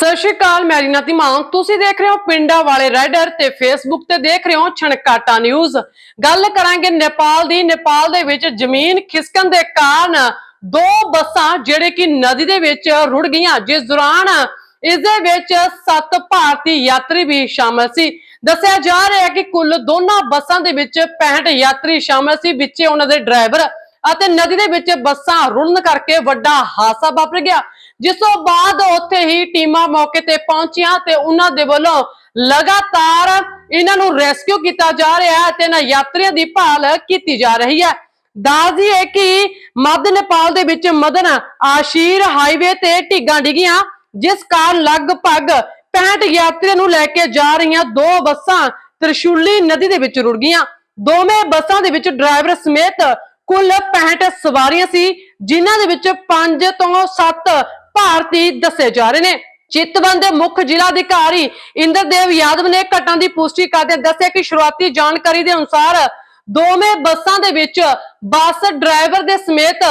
ਸਤਿ ਸ਼੍ਰੀ ਅਕਾਲ, ਮੈਂ ਰੀਨਾ ਧੀਮਾਨ। ਤੁਸੀਂ ਦੇਖ ਰਹੇ ਹੋ ਪਿੰਡਾਂ ਵਾਲੇ ਰਾਈਡਰ ਤੇ ਫੇਸਬੁੱਕ ਤੇ ਦੇਖ ਰਹੇ ਹੋ ਛਣਕਾਟਾ ਨਿਊਜ਼ ਗੱਲ ਕਰਾਂਗੇ ਨੇਪਾਲ ਦੀ। ਨੇਪਾਲ ਦੇ ਵਿੱਚ ਜ਼ਮੀਨ ਖਿਸਕਣ ਦੇ ਕਾਰਨ ਦੋ ਬੱਸਾਂ ਜਿਹੜੇ ਕਿ ਨਦੀ ਦੇ ਵਿੱਚ ਰੁੜ ਗਈਆਂ। ਜਿਸ ਦੌਰਾਨ ਇਸ ਦੇ ਵਿੱਚ ਸੱਤ ਭਾਰਤੀ ਯਾਤਰੀ ਵੀ ਸ਼ਾਮਲ ਸੀ। ਦੱਸਿਆ ਜਾ ਰਿਹਾ ਹੈ ਕਿ ਕੁੱਲ ਦੋਨਾਂ ਬੱਸਾਂ ਦੇ ਵਿੱਚ 65 ਯਾਤਰੀ ਸ਼ਾਮਲ ਸੀ। ਵਿੱਚੇ ਉਹਨਾਂ ਦੇ ਡਰਾਈਵਰ ਅਤੇ ਨਦੀ ਦੇ ਵਿੱਚ ਬੱਸਾਂ ਰੁੜਨ ਕਰਕੇ ਵੱਡਾ ਹਾਦਸਾ ਵਾਪਰ ਗਿਆ। ਜਿਸ ਤੋਂ ਬਾਅਦ ਉੱਥੇ ਹੀ ਟੀਮਾਂ ਮੌਕੇ ਤੇ ਪਹੁੰਚੀਆਂ ਤੇ ਉਹਨਾਂ ਦੇ ਵੱਲੋਂ ਲਗਾਤਾਰ ਇਹਨਾਂ ਨੂੰ ਰੈਸਕਿਊ ਕੀਤਾ ਜਾ ਰਿਹਾ ਹੈ ਤੇ ਇਹਨਾਂ ਯਾਤਰੀਆਂ ਦੀ ਭਾਲ ਕੀਤੀ ਜਾ ਰਹੀ ਹੈ। ਦੱਸਦੀ ਹੈ ਕਿ ਮੱਧ ਨੇਪਾਲ ਦੇ ਵਿੱਚ ਮਦਨ ਆਸ਼ੀਰ ਹਾਈਵੇ ਤੇ ਢਿੱਗਾਂ ਡਿੱਗੀਆਂ, ਜਿਸ ਕਾਰਨ ਲਗਭਗ 65 ਯਾਤਰੀਆਂ ਨੂੰ ਲੈ ਕੇ ਜਾ ਰਹੀਆਂ ਦੋ ਬੱਸਾਂ ਤ੍ਰਿਸ਼ੂਲੀ ਨਦੀ ਦੇ ਵਿੱਚ ਰੁੜ ਗਈਆਂ। ਦੋਵੇਂ ਬੱਸਾਂ ਦੇ ਵਿੱਚ ਡਰਾਈਵਰ ਸਮੇਤ ਕੁੱਲ 65 ਸਵਾਰੀਆਂ ਸੀ, ਜਿਨ੍ਹਾਂ ਦੇ ਵਿੱਚ 5 ਤੋਂ 7 ਭਾਰਤੀ ਦੱਸੇ ਜਾ ਰਹੇ ਨੇ। ਚਿਤਵਨ ਦੇ ਮੁੱਖ ਜ਼ਿਲ੍ਹਾ ਅਧਿਕਾਰੀ ਇੰਦਰਦੇਵ ਯਾਦਵ ਨੇ ਘਟਨਾ ਦੀ ਪੁਸ਼ਟੀ ਕਰਦੇ ਦੱਸਿਆ ਕਿ ਸ਼ੁਰੂਆਤੀ ਜਾਣਕਾਰੀ ਦੇ ਅਨੁਸਾਰ ਦੋਵੇਂ ਬੱਸਾਂ ਦੇ ਵਿੱਚ ਬੱਸ ਡਰਾਈਵਰ ਦੇ ਸਮੇਤ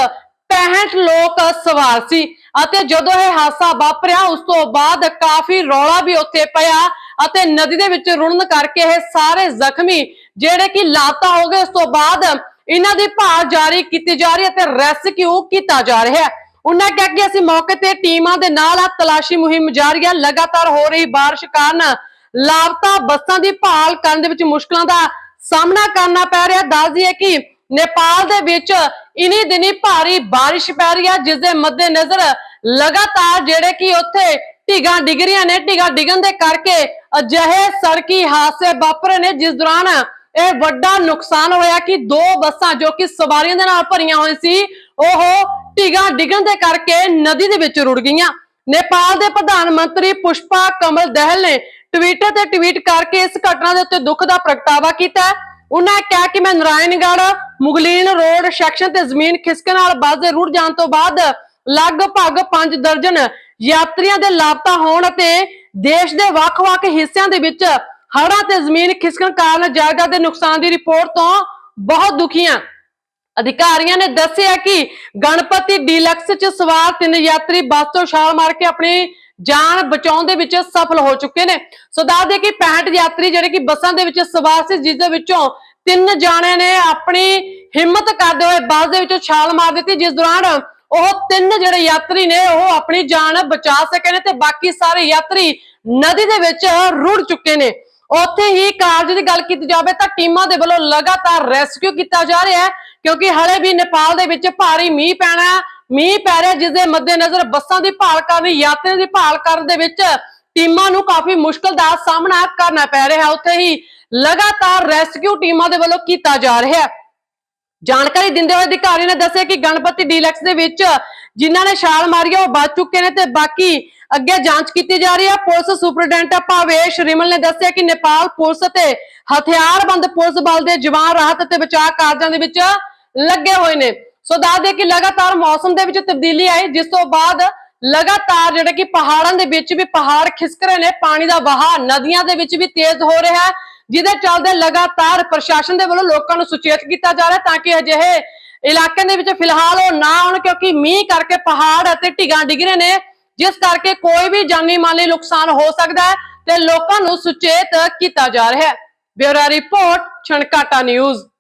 65 ਲੋਕ ਸਵਾਰ ਸੀ ਅਤੇ ਜਦੋਂ ਇਹ ਹਾਦਸਾ ਵਾਪਰਿਆ, ਉਸ ਤੋਂ ਬਾਅਦ ਕਾਫੀ ਰੌਲਾ ਵੀ ਉੱਥੇ ਪਿਆ ਅਤੇ ਨਦੀ ਦੇ ਵਿੱਚ ਰੁੜਨ ਕਰਕੇ ਇਹ ਸਾਰੇ ਜ਼ਖਮੀ ਜਿਹੜੇ ਕਿ ਲਾਤਾ ਹੋ ਗਏ, ਉਸ ਤੋਂ ਬਾਅਦ ਇਹਨਾਂ ਦੀ ਭਾਲ ਜਾਰੀ ਕੀਤੀ ਜਾ ਰਹੀ ਹੈ ਤੇ ਰੈਸਕਿਊ ਕੀਤਾ ਜਾ ਰਿਹਾ ਹੈ। ਉਹਨਾਂ ਕਿਹਾ ਕਿ ਅਸੀਂ ਮੌਕੇ ਤੇ ਟੀਮਾਂ ਦੇ ਨਾਲ ਆ ਤਲਾਸ਼ੀ ਮੁਹਿੰਮ ਜਾਰੀ ਹੈ ਲਗਾਤਾਰ ਹੋ ਰਹੀ بارش ਕਾਰਨ ਲਾਪਤਾ ਬੱਸਾਂ ਦੀ ਭਾਲ ਕਰਨ ਦੇ ਵਿੱਚ ਮੁਸ਼ਕਲਾਂ ਦਾ ਸਾਹਮਣਾ ਕਰਨਾ ਪੈ ਰਿਹਾ ਦੱਸਦੀ ਹੈ ਕਿ ਨੇਪਾਲ ਦੇ ਵਿੱਚ ਇਨੀ ਦਿਨੀ ਭਾਰੀ بارش ਪੈ ਰਹੀ ਹੈ ਜਿਸ ਦੇ ਮੱਦੇਨਜ਼ਰ ਲਗਾਤਾਰ ਜਿਹੜੇ ਕਿ ਉੱਥੇ ਢਿਗਾਂ ਡਿੱਗ ਰਹੀਆਂ ਨੇ ਢਿਗਾਂ ਡਿੱਗਣ ਦੇ ਕਰਕੇ ਅਜਿਹੇ ਸੜਕੀ ਹਾਦਸੇ ਵਾਪਰੇ ਨੇ ਜਿਸ ਦੌਰਾਨ ਇਹ ਵੱਡਾ ਨੁਕਸਾਨ ਹੋਇਆ ਕਿ ਦੋ ਬੱਸਾਂ ਜੋ ਕਿ ਸਵਾਰੀਆਂ ਦੇ ਨਾਲ ਭਰੀਆਂ ਹੋਈਆਂ ਸੀ, ਉਹ ਢਿਗਾਂ ਡਿੱਗਣ ਦੇ ਕਰਕੇ ਨਦੀ ਦੇ ਵਿੱਚ ਰੁੜ ਗਈਆਂ। ਨੇਪਾਲ ਦੇ ਪ੍ਰਧਾਨ ਮੰਤਰੀ ਪੁਸ਼ਪਾ ਕਮਲ ਦਹਿਲ ਨੇ ਟਵਿੱਟਰ ਤੇ ਟਵੀਟ ਕਰਕੇ ਇਸ ਘਟਨਾ ਦੇ ਉੱਤੇ ਦੁੱਖ ਦਾ ਪ੍ਰਗਟਾਵਾ ਕੀਤਾ ਉਹਨਾਂ ਕਿਹਾ ਕਿ ਮੈਂ ਨਾਰਾਇਣਗੜ੍ਹ, ਮੁਗਲੀਨ ਰੋਡ ਸੈਕਸ਼ਨ ਤੇ ਜ਼ਮੀਨ ਖਿਸਕਣ ਨਾਲ ਬੱਸ ਦੇ ਰੁੜ ਜਾਣ ਤੋਂ ਬਾਅਦ ਲਗਭਗ 5 ਦਰਜਨ ਯਾਤਰੀਆਂ ਦੇ ਲਾਪਤਾ ਹੋਣ ਅਤੇ ਦੇਸ਼ ਦੇ ਵੱਖ-ਵੱਖ ਹਿੱਸਿਆਂ ਦੇ ਵਿੱਚ ਹੜ੍ਹਾਂ ਤੇ ਜ਼ਮੀਨ ਖਿਸਕਣ ਕਾਰਨ ਜਾਇਦਾਦ ਦੇ ਨੁਕਸਾਨ ਦੀ ਰਿਪੋਰਟ ਤੋਂ ਬਹੁਤ ਦੁਖੀ ਹਾਂ। ਅਧਿਕਾਰੀਆਂ ਨੇ ਦੱਸਿਆ ਕਿ ਗਣਪਤੀ ਡੀਲਕਸ 'ਚ ਸਵਾਰ ਤਿੰਨ ਯਾਤਰੀ ਬੱਸ ਤੋਂ ਛਾਲ ਮਾਰ ਕੇ ਆਪਣੀ ਜਾਨ ਬਚਾਉਣ ਦੇ ਵਿੱਚ ਸਫਲ ਹੋ ਚੁੱਕੇ ਨੇ। ਸੋ ਦੱਸ ਦੇ ਕਿ 65 ਯਾਤਰੀ ਜਿਹੜੇ ਕਿ ਬੱਸਾਂ ਦੇ ਵਿੱਚ ਸਵਾਰ ਸੀ, ਜਿਸ ਦੇ ਵਿੱਚੋਂ ਤਿੰਨ ਜਾਣਿਆਂ ਨੇ ਆਪਣੀ ਹਿੰਮਤ ਕਰਦੇ ਹੋਏ ਬੱਸ ਦੇ ਵਿੱਚੋਂ ਛਾਲ ਮਾਰ ਦਿੱਤੀ, ਜਿਸ ਦੌਰਾਨ ਉਹ ਤਿੰਨ ਜਿਹੜੇ ਯਾਤਰੀ ਨੇ ਉਹ ਆਪਣੀ ਜਾਨ ਬਚਾ ਸਕੇ ਨੇ ਤੇ ਬਾਕੀ ਸਾਰੇ ਯਾਤਰੀ ਨਦੀ ਦੇ ਵਿੱਚ ਰੁੜ ਚੁੱਕੇ ਨੇ। ਉੱਥੇ ਹੀ ਕਾਰਜ ਦੀ ਗੱਲ ਕੀਤੀ ਜਾਵੇ ਤਾਂ ਟੀਮਾਂ ਦੇ ਵੱਲੋਂ ਲਗਾਤਾਰ ਰੈਸਕਿਊ ਕੀਤਾ ਜਾ ਰਿਹਾ ਹੈ, ਕਿਉਂਕਿ ਹਲੇ ਵੀ ਨੇਪਾਲ ਦੇ ਵਿੱਚ ਭਾਰੀ ਮੀਂਹ ਪੈਣਾ ਮੀਂਹ ਪੈ ਰਿਹਾ ਜਿਸ ਦੇ ਮੱਦੇਨਜ਼ਰ ਬੱਸਾਂ ਦੀ ਭਾਲ ਕਰਨ, ਯਾਤਰੀਆਂ ਦੀ ਭਾਲ ਕਰਨ ਦੇ ਵਿੱਚ ਟੀਮਾਂ ਨੂੰ ਕਾਫੀ ਮੁਸ਼ਕਲ ਦਾ ਸਾਹਮਣਾ ਕਰਨਾ ਪੈ ਰਿਹਾ ਹੈ। ਉੱਥੇ ਹੀ ਲਗਾਤਾਰ ਰੈਸਕਿਊ ਟੀਮਾਂ ਦੇ ਵੱਲੋਂ ਕੀਤਾ ਜਾ ਰਿਹਾ ਹੈ। ਜਾਣਕਾਰੀ ਦਿੰਦੇ ਹੋਏ ਅਧਿਕਾਰੀ ਨੇ ਦੱਸਿਆ ਕਿ ਗਣਪਤੀ ਡੀਲੈਕਸ ਦੇ ਵਿੱਚ ਜਿਨ੍ਹਾਂ ਨੇ ਛਾਲ ਮਾਰੀ ਉਹ ਬਚ ਚੁੱਕੇ ਨੇ ਤੇ ਬਾਕੀ ਅੱਗੇ ਜਾਂਚ ਕੀਤੀ ਜਾ ਰਹੀ ਹੈ ਪੁਲਿਸ ਸੁਪਰਡੈਂਟ ਭਾਵੇਸ਼ ਰਿਮਲ ਨੇ ਦੱਸਿਆ ਕਿ ਨੇਪਾਲ ਪੁਲਿਸ ਅਤੇ ਹਥਿਆਰਬੰਦ ਪੁਲਿਸ ਬਲ ਦੇ ਜਵਾਨ ਰਾਹਤ ਅਤੇ ਬਚਾਅ ਕਾਰਜਾਂ ਦੇ ਵਿੱਚ ਲੱਗੇ ਹੋਏ ਨੇ। ਸੋ ਦੱਸ ਦੇ ਕਿ ਲਗਾਤਾਰ ਮੌਸਮ ਦੇ ਵਿੱਚ ਤਬਦੀਲੀ ਆਈ, ਜਿਸ ਤੋਂ ਬਾਅਦ ਲਗਾਤਾਰ ਜਿਹੜੇ ਕਿ ਪਹਾੜਾਂ ਦੇ ਵਿੱਚ ਵੀ ਪਹਾੜ ਖਿਸਕ ਰਹੇ ਨੇ। ਪਾਣੀ ਦਾ ਵਹਾਅ ਨਦੀਆਂ ਦੇ ਵਿੱਚ ਵੀ ਤੇਜ਼ ਹੋ ਰਿਹਾ ਹੈ, ਜਿਹਦੇ ਚੱਲਦੇ ਲਗਾਤਾਰ ਪ੍ਰਸ਼ਾਸਨ ਦੇ ਵੱਲੋਂ ਲੋਕਾਂ ਨੂੰ ਸੁਚੇਤ ਕੀਤਾ ਜਾ ਰਿਹਾ ਤਾਂ ਕਿ ਅਜਿਹੇ ਇਲਾਕਿਆਂ ਦੇ ਵਿੱਚ ਫਿਲਹਾਲ ਉਹ ਨਾ ਆਉਣ, ਕਿਉਂਕਿ ਮੀਂਹ ਕਰਕੇ ਪਹਾੜ ਅਤੇ ਢਿਗਾਂ ਡਿੱਗ ਰਹੇ ਨੇ। ਜਿਸ ਕਰਕੇ ਕੋਈ ਵੀ ਜਾਨੀ ਮਾਲੀ ਨੁਕਸਾਨ ਹੋ ਸਕਦਾ ਹੈ ਤੇ ਲੋਕਾਂ ਨੂੰ ਸੁਚੇਤ ਕੀਤਾ ਜਾ ਰਿਹਾ ਹੈ। Bureau report, Chhankata news.